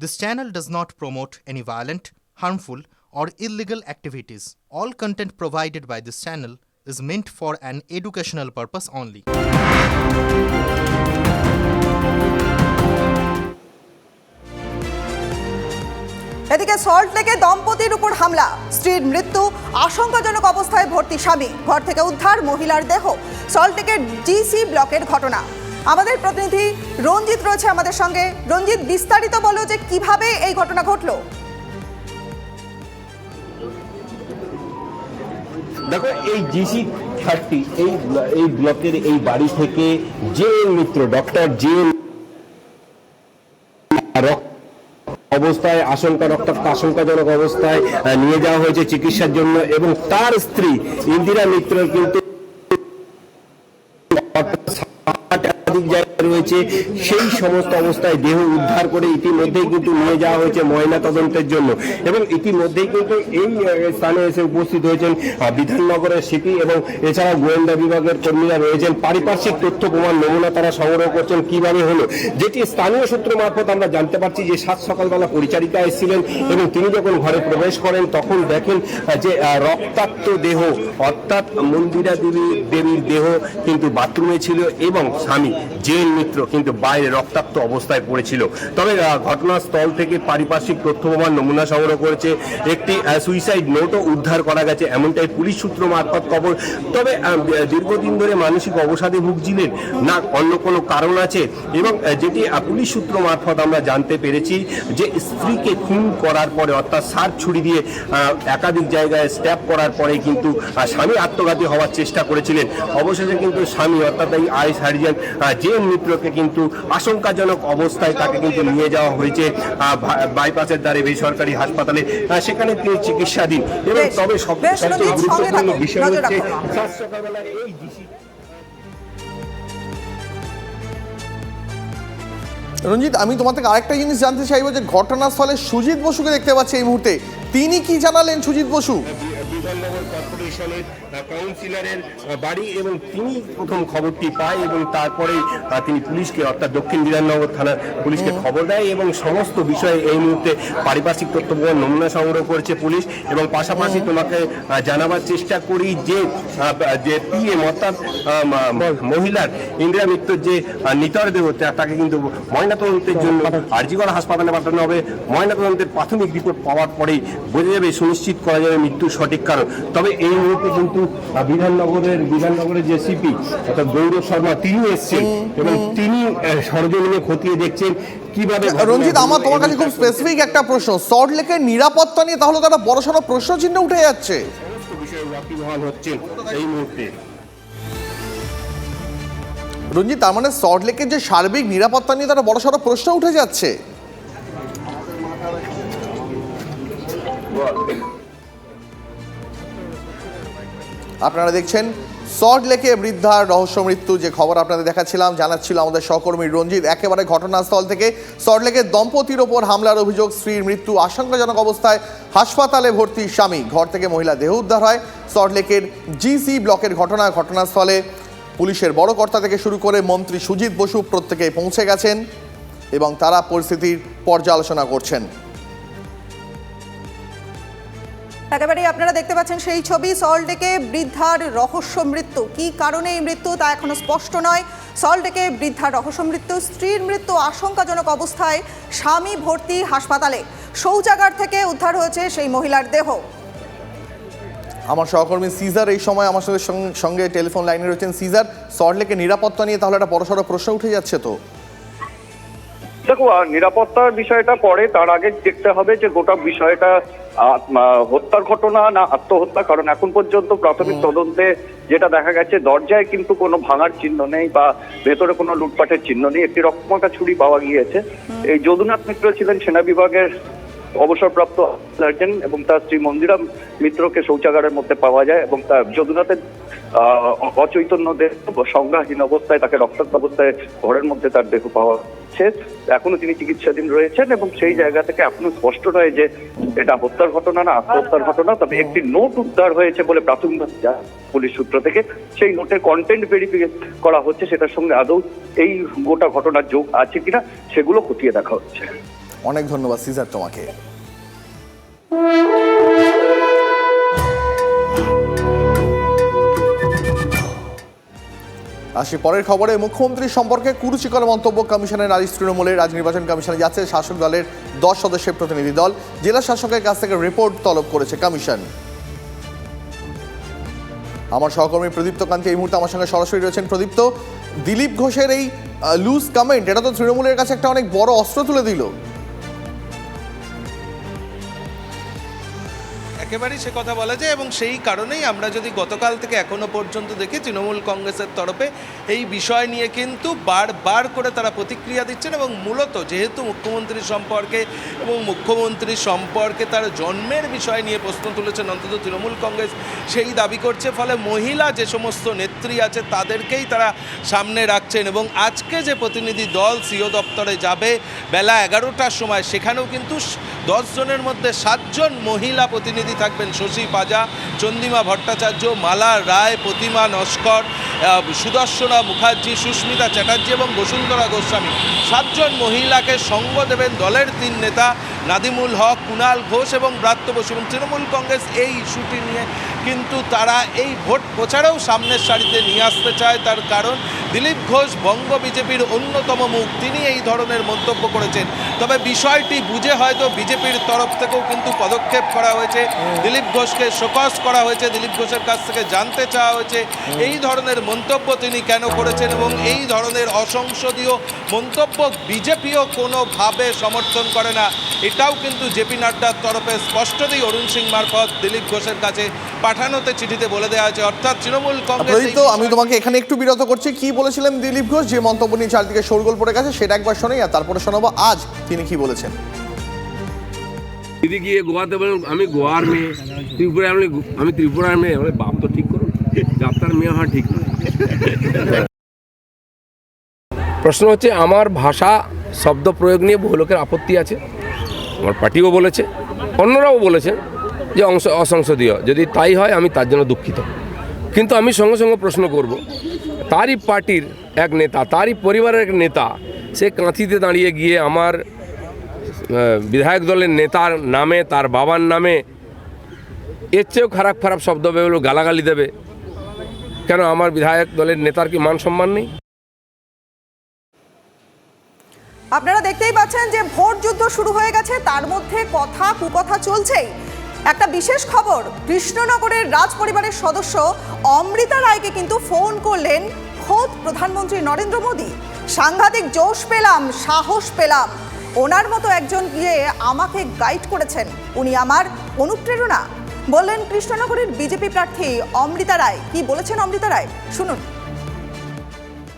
This channel does not promote any violent, harmful, or illegal activities. All content provided by this channel is meant for an educational purpose only. এদিকে Salt লেকে দম্পতির উপর হামলা স্ত্রীর মৃত্যু আশঙ্কাজনক অবস্থায় ভর্তি স্বামী ঘর থেকে উদ্ধার মহিলার দেহ সল্ট লেকের জিসি ব্লকের ঘটনা আমাদের প্রতিনিধি রঞ্জিত রয়েছে আমাদের সঙ্গে। রঞ্জিত, বিস্তারিত বলো যে কীভাবে এই ঘটনা ঘটলো? দেখো, এই জিসি থার্টি এই এই ব্লকের এই বাড়ি থেকে যে মিত্র, ডক্টর যে অবস্থায়, আশঙ্কা, রক্তাক্ত, আশঙ্কাজনক অবস্থায় নিয়ে যাওয়া হয়েছে চিকিৎসার জন্য এবং তার স্ত্রী ইন্দিরা মিত্র কিন্তু একাধিক জায়গায় রয়েছে, সেই সমস্ত অবস্থায় দেহ উদ্ধার করে ইতিমধ্যেই কিন্তু নিয়ে যাওয়া হয়েছে ময়না তদন্তের জন্য। এবং ইতিমধ্যেই কিন্তু এই স্থানে এসে উপস্থিত হয়েছেন বিধাননগরের সিপি এবং এছাড়া গোয়েন্দা বিভাগের কর্মীরা রয়েছেন। পারিপার্শ্বিক তথ্য প্রমাণ নমুনা তারা সংগ্রহ করছেন, কীভাবে হলো? যেটি স্থানীয় সূত্র মারফত আমরা জানতে পারছি যে সাত সকালবেলা পরিচারিকা এসেছিলেন এবং তিনি যখন ঘরে প্রবেশ করেন, তখন দেখেন যে রক্তাক্ত দেহ, অর্থাৎ মন্দিরা দেবী দেবীর দেহ কিন্তু বাথরুমে ছিল এবং স্বামী। জেন মিত্র কিন্তু বাইরে রক্তাক্ত অবস্থায় পড়েছিল। তবে ঘটনাস্থল থেকে পারিপার্শ্বিক তথ্য প্রমাণ নমুনা সংগ্রহ করেছে। একটি সুইসাইড নোটও উদ্ধার করা গেছে। এমনটাই পুলিশ সূত্র মারফত খবর। তবে দীর্ঘদিন ধরে মানসিক অবসাদে ভুগছিলেন না অন্য কোনো কারণ আছে? এবং যেটি পুলিশ সূত্র মারফত আমরা জানতে পেরেছি যে, স্ত্রীকে খুন করার পরে, অর্থাৎ সার ছুরি দিয়ে একাধিক জায়গায় স্ট্যাপ করার পরে কিন্তু স্বামী আত্মঘাতী হওয়ার চেষ্টা করেছিলেন। অবশেষে কিন্তু স্বামী, অর্থাৎ এই আই সার্জন জে মিত্রকে কিন্তু আশঙ্কাজনক অবস্থায় তাকে কিন্তু নিয়ে যাওয়া হয়েছে বাইপাসের দ্বারে বেসরকারি হাসপাতালে সেখানে তিনি চিকিৎসাধীন। এবং তবে সবচেয়ে রঞ্জিত, গুরুত্বপূর্ণ বিষয় হচ্ছে। এই রঞ্জিত আমি তোমার থেকে আরেকটা জিনিস জানতে চাইব যে ঘটনাস্থলে সুজিত বসুকে দেখতে পাচ্ছি এই মুহূর্তে। তিনি কি জানালেন সুজিত বসু? বিধাননগর কর্পোরেশনের কাউন্সিলরের বাড়ি এবং তিনি প্রথম খবরটি পায় এবং তারপরেই তিনি পুলিশকে অর্থাৎ দক্ষিণ বিধাননগর থানার পুলিশকে খবর দেয় এবং সমস্ত বিষয়ে এই মুহূর্তে পারিপার্শ্বিক তথ্য নমুনা সংগ্রহ করেছে পুলিশ এবং পাশাপাশি তোমাকে জানাবার চেষ্টা করি যে যে পিএম অর্থাৎ মহিলার ইন্দিরা মিত্র যে নিতর দেহ তাকে কিন্তু ময়নাতদন্তের জন্য আরজিগড় হাসপাতালে পাঠানো হবে। ময়নাতদন্তের প্রাথমিক রিপোর্ট পাওয়ার পরেই বোঝা যাবে সুনিশ্চিত করা যাবে মৃত্যুর সঠিক কারণ। তবে এই মুহূর্তে কিন্তু আহ, বিধাননগরের বিধাননগরের যে সিপি অর্থাৎ গৌরব শর্মা তিনি এসছেন এবং তিনি সরজমিনে খতিয়ে দেখছেন কীভাবে রঞ্জিত আমার তোমার কাছে খুব স্পেসিফিক একটা প্রশ্ন। সল্ট লেকের নিরাপত্তা নিয়ে তাহলে তারা একটা বড়সড় প্রশ্ন চিহ্ন উঠে যাচ্ছে। সমস্ত বিষয়ে ওয়াকিবহাল হচ্ছেন এই মুহূর্তে। রঞ্জিত তার মানে সল্ট লেকের যে সার্বিক নিরাপত্তা নিয়ে তারা বড়সড় প্রশ্ন উঠে যাচ্ছে। আপনারা দেখছেন সল্ট লেকে বৃদ্ধার রহস্য মৃত্যু, যে খবর আপনাদের দেখাচ্ছিলাম, জানাচ্ছিল আমাদের সহকর্মী রঞ্জিত। একেবারে ঘটনাস্থল থেকে সল্ট লেকের দম্পতির ওপর হামলার অভিযোগ, স্ত্রীর মৃত্যু, আশঙ্কাজনক অবস্থায় হাসপাতালে ভর্তি স্বামী। ঘর থেকে মহিলা দেহ উদ্ধার হয়। সল্ট লেকের জিসি ব্লকের ঘটনা, ঘটনাস্থলে পুলিশের বড় কর্তা থেকে শুরু করে মন্ত্রী সুজিত বসু প্রত্যেকে পৌঁছে গেছেন এবং তারা পরিস্থিতির পর্যালোচনা করছেন। একেবারেই আপনারা দেখতে পাচ্ছেন সেই ছবি। সল্টলেকে বৃদ্ধার রহস্য মৃত্যু। কি কারণে এই মৃত্যু তা এখনও স্পষ্ট নয়। সল্টলেকে বৃদ্ধার রহস্য মৃত্যু, স্ত্রীর মৃত্যু, আশঙ্কাজনক অবস্থায় স্বামী ভর্তি হাসপাতালে। শৌচাগার থেকে উদ্ধার হয়েছে সেই মহিলার দেহ। আমার সহকর্মী সিজার এই সময় আমার সঙ্গে সঙ্গে টেলিফোন লাইনে রয়েছেন। সিজার, সল্ট লেকের নিরাপত্তা নিয়ে তাহলে একটা বড়সড় প্রশ্ন উঠে যাচ্ছে তো। দেখো নিরাপত্তার বিষয়টা পরে তার আগে দেখতে হবে যে গোটা বিষয়টা হত্যার ঘটনা না আত্মহত্যা কারণ এখন পর্যন্ত প্রাথমিক তদন্তে যেটা দেখা গেছে দরজায় কিন্তু কোনো ভাঙার চিহ্ন নেই বা ভেতরে কোনো লুটপাটের চিহ্ন নেই। একটি রক্তমাখা ছুরি পাওয়া গিয়েছে। এই যদুনাথ মিত্র ছিলেন সেনা বিভাগের অবসরপ্রাপ্ত সার্জেন্ট এবং তার স্ত্রী মন্দিরা মিত্রকে শৌচাগারের মধ্যে পাওয়া যায় এবং তার যদুনাথের অচৈতন্য দেহ সংজ্ঞাহীন অবস্থায় তাকে রক্তাক্ত অবস্থায় ঘরের মধ্যে তার দেহ পাওয়া এখনও তিনি চিকিৎসাধীন রয়েছেন এবং সেই জায়গা থেকে এখনও স্পষ্ট নয় যে এটা হত্যার ঘটনা না, আত্মহত্যার ঘটনা, তবে একটি নোট উদ্ধার হয়েছে বলে প্রাথমিক যা পুলিশ সূত্র থেকে। সেই নোটের কন্টেন্ট ভেরিফিকেট করা হচ্ছে, সেটার সঙ্গে আদৌ এই গোটা ঘটনার যোগ আছে কিনা, সেগুলো খতিয়ে দেখা হচ্ছে। অনেক ধন্যবাদ সিজার তোমাকে। আসি পরের খবরে, মুখ্যমন্ত্রী সম্পর্কে কুরুচিকর মন্তব্য কমিশনের নারী তৃণমূলের রাজ্য নির্বাচন কমিশনে যাচ্ছে শাসক দলের দশ সদস্যের প্রতিনিধি দল। জেলা শাসকের কাছ থেকে রিপোর্ট তলব করেছে কমিশন। আমার সহকর্মী প্রদীপ্ত কান্তি এই মুহূর্তে আমার সঙ্গে সরাসরি রয়েছেন প্রদীপ্ত। দিলীপ ঘোষের এই লুজ কমেন্ট এটা তো তৃণমূলের কাছে একটা অনেক বড় অস্ত্র তুলে দিল। একেবারেই সে কথা বলা যায় এবং সেই কারণেই আমরা যদি গতকাল থেকে এখনও পর্যন্ত দেখি তৃণমূল কংগ্রেসের তরফে এই বিষয় নিয়ে কিন্তু বারবার করে তারা প্রতিক্রিয়া দিচ্ছেন এবং মূলত যেহেতু মুখ্যমন্ত্রী সম্পর্কে এবং মুখ্যমন্ত্রী সম্পর্কে তার জন্মের বিষয় নিয়ে প্রশ্ন তুলেছেন অন্তত তৃণমূল কংগ্রেস, সেই দাবি করছে, ফলে মহিলা যে সমস্ত নেত্রী আছে তাদেরকেই তারা সামনে রাখছেন এবং আজকে যে প্রতিনিধি দল সিও দপ্তরে যাবে বেলা এগারোটার সময়, সেখানেও কিন্তু দশ জনের মধ্যে সাতজন মহিলা প্রতিনিধি থাকবেন শশী পাজা, চন্দিমা ভট্টাচার্য, মালা রায়, প্রতিমা নস্কর সুদর্শনা মুখার্জি, সুস্মিতা চ্যাটার্জি এবং বসুন্ধরা গোস্বামী। সাতজন মহিলাকে সঙ্গ দেবেন দলের তিন নেতা, নাদিমুল হক, কুনাল ঘোষ এবং ব্রাত্য বসু এবং তৃণমূল কংগ্রেস এই ইস্যুটি নিয়ে কিন্তু তারা এই ভোট প্রচারেও সামনের সারিতে নিয়ে আসতে চায় তার কারণ দিলীপ ঘোষ, বঙ্গ বিজেপির অন্যতম মুখ, তিনি এই ধরনের মন্তব্য করেছেন। তবে বিষয়টি বুঝে হয়তো বিজেপির তরফ থেকেও কিন্তু পদক্ষেপ করা হয়েছে। দিলীপ ঘোষকে শোকস করা হয়েছে, দিলীপ ঘোষের কাছ থেকে জানতে চাওয়া হয়েছে। এই ধরনের মন্তব্য তিনি কেন করেছেন এবং এই ধরনের অসংসদীয় মন্তব্য বিজেপিও কোনোভাবে সমর্থন করে না। এটাও কিন্তু জেপি নাড্ডার তরফে স্পষ্টতই অরুণ সিং মারফত দিলীপ ঘোষের কাছে পাঠানোতে চিঠিতে বলে দেওয়া হয়েছে অর্থাৎ তৃণমূল কংগ্রেস প্রদীপ্ত আমি তোমাকে এখানে একটু বিরত করছি। কি বলেছিলেন দিলীপ ঘোষ? যে মন্তব্য নিয়ে চারদিকে শোরগোল পড়ে গেছে সেটা একবার শোনাই আর তারপরে শোনাবো আজ তিনি কি বলেছেন। দিদি গিয়ে গোয়াতে বলেন আমি গোয়ার মেয়ে ত্রিপুরায় আমি আমি ত্রিপুরার মেয়ে। বলে বাপ তো ঠিক করুন আপনার মেয়ে হওয়া ঠিক প্রশ্ন হচ্ছে আমার ভাষা শব্দ প্রয়োগ নিয়ে বহু লোকের আপত্তি আছে। আমার পার্টিও বলেছে অন্যরাও বলেছেন। যে অংশ অসংসদীয়। যদি তাই হয়, আমি তার জন্য দুঃখিত। কিন্তু আমি সঙ্গে সঙ্গে প্রশ্ন করব, তারই পার্টির এক নেতা, তারই পরিবারের এক নেতা, সে কাঁথিতে দাঁড়িয়ে গিয়ে আমার বিধায়ক দলের নেতার নামে, তার বাবার নামে, এর চেয়েও খারাপ খারাপ শব্দ বেরোলো গালাগালি দেবে। কেন আমার বিধায়ক দলের নেতার কি মান সম্মান নেই? আপনারা দেখতেই পাচ্ছেন যে ভোট যুদ্ধ শুরু হয়ে গেছে, তার মধ্যে কথা, কুকথা চলছেই। একটা বিশেষ খবর, কৃষ্ণনগরের রাজ পরিবারের সদস্য অমৃতা রায়কে কিন্তু ফোন করলেন খোদ প্রধানমন্ত্রী নরেন্দ্র মোদী। সাংঘাতিক জোশ পেলাম, সাহস পেলাম। ওনার মতো একজন গিয়ে আমাকে গাইড করেছেন। উনি আমার অনুপ্রেরণা। বললেন, কৃষ্ণনগরের বিজেপি প্রার্থী অমৃতা রায়। কি বলেছেন অমৃতা রায়? শুনুন।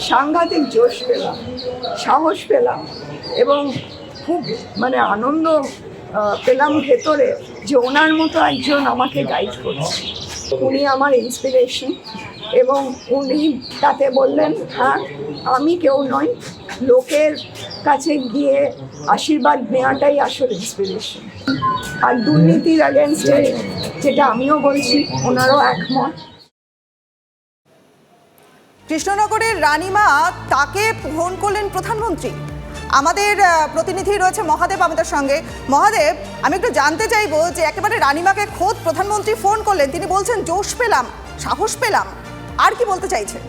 সাংঘাতিক জোশ পেলাম, সাহস পেলাম এবং খুব মানে আনন্দ পেলাম ভেতরে। যে ওনার মতো একজন আমাকে গাইড করছে। উনি আমার ইন্সপিরেশন এবং উনি তাতে বললেন হ্যাঁ আমি কেউ নই। লোকের কাছে গিয়ে আশীর্বাদ নেওয়াটাই আসল ইন্সপিরেশন আর দুর্নীতির অ্যাগেনস্টে যেটা আমিও বলছি, ওনারও একমত। কৃষ্ণনগরের রানীমা তাকে ফোন করলেন প্রধানমন্ত্রী। আমাদের প্রতিনিধি রয়েছে মহাদেব আমাদের সঙ্গে। মহাদেব, আমি একটু জানতে চাইব যে একেবারে রানিমাকে খোদ প্রধানমন্ত্রী ফোন করলেন, তিনি বলছেন, জোশ পেলাম, সাহস পেলাম। আর কি বলতে চাইছেন?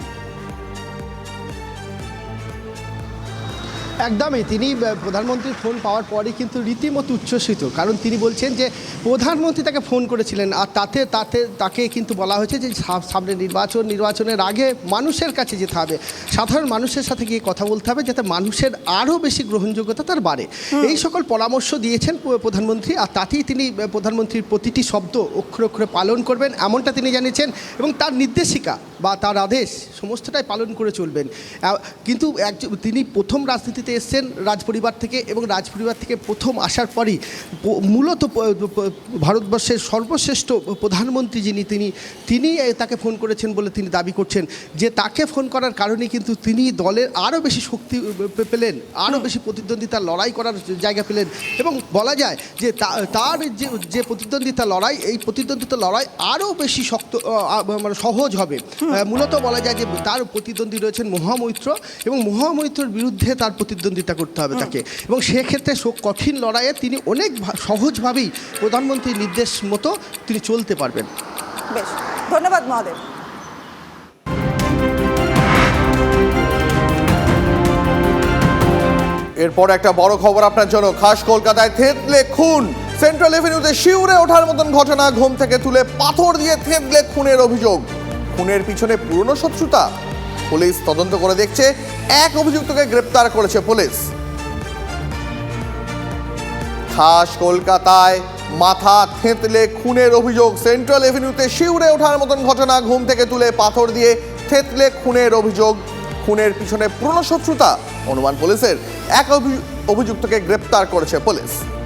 একদমই তিনি প্রধানমন্ত্রীর ফোন পাওয়ার পরই কিন্তু রীতিমতো উচ্ছ্বসিত। কারণ তিনি বলছেন যে প্রধানমন্ত্রী তাকে ফোন করেছিলেন আর তাতে তাতে তাকে কিন্তু বলা হয়েছে যে সামনে নির্বাচন নির্বাচনের আগে মানুষের কাছে যেতে হবে। সাধারণ মানুষের সাথে গিয়ে কথা বলতে হবে যাতে মানুষের আরও বেশি গ্রহণযোগ্যতা তার বাড়ে। এই সকল পরামর্শ দিয়েছেন প্রধানমন্ত্রী আর তাতেই তিনি প্রধানমন্ত্রীর প্রতিটি শব্দ অক্ষরে অক্ষরে পালন করবেন এমনটা তিনি জানিয়েছেন এবং তার নির্দেশিকা বা তার আদেশ, সমস্তটাই পালন করে চলবেন। কিন্তু তিনি প্রথম রাজনীতিতে এসছেন রাজপরিবার থেকে এবং রাজপরিবার থেকে প্রথম আসার পরই মূলত ভারতবর্ষের সর্বশ্রেষ্ঠ প্রধানমন্ত্রী যিনি তিনি তিনি তাকে ফোন করেছেন বলে তিনি দাবি করছেন যে তাকে ফোন করার কারণে কিন্তু তিনি দলের আরও বেশি শক্তি পেলেন, আরও বেশি প্রতিদ্বন্দ্বিতা লড়াই করার জায়গা পেলেন এবং বলা যায় যে তার যে যে প্রতিদ্বন্দ্বিতা লড়াই, এই প্রতিদ্বন্দ্বিতা লড়াই আরও বেশি শক্ত মানে সহজ হবে। মূলত বলা যায় যে তার প্রতিদ্বন্দ্বী রয়েছেন মহামৈত্র এবং মহামৈত্রর বিরুদ্ধে তার প্রতিদ্বন্দ্বিতা করতে হবে তাকে। এবং সেক্ষেত্রে কঠিন লড়াইয়ে তিনি অনেক ভা- সহজভাবেই প্রধানমন্ত্রীর নির্দেশ মতো তিনি চলতে পারবেন। বেশ ধন্যবাদ মহাদেব এরপর একটা বড় খবর আপনার জন্য। খাস কলকাতায় থেতলে খুন। সেন্ট্রাল এভিনিউতে শিউরে ওঠার মতন ঘটনা ঘুম থেকে তুলে পাথর দিয়ে থেতলে খুনের অভিযোগ। খুনের পিছনে পুরনো শত্রুতা? পুলিশ তদন্ত করে দেখছে এক অভিযুক্তকে গ্রেপ্তার করেছে পুলিশ। খাস কলকাতায় মাথা থেঁতলে খুনের অভিযোগ সেন্ট্রাল এভিনিউতে শিউরে ওঠার মতন ঘটনা ঘুম থেকে তুলে পাথর দিয়ে থেতলে খুনের অভিযোগ। খুনের পিছনে পুরনো শত্রুতা, অনুমান পুলিশের এক অভি- অভিযুক্তকে গ্রেপ্তার করেছে পুলিশ।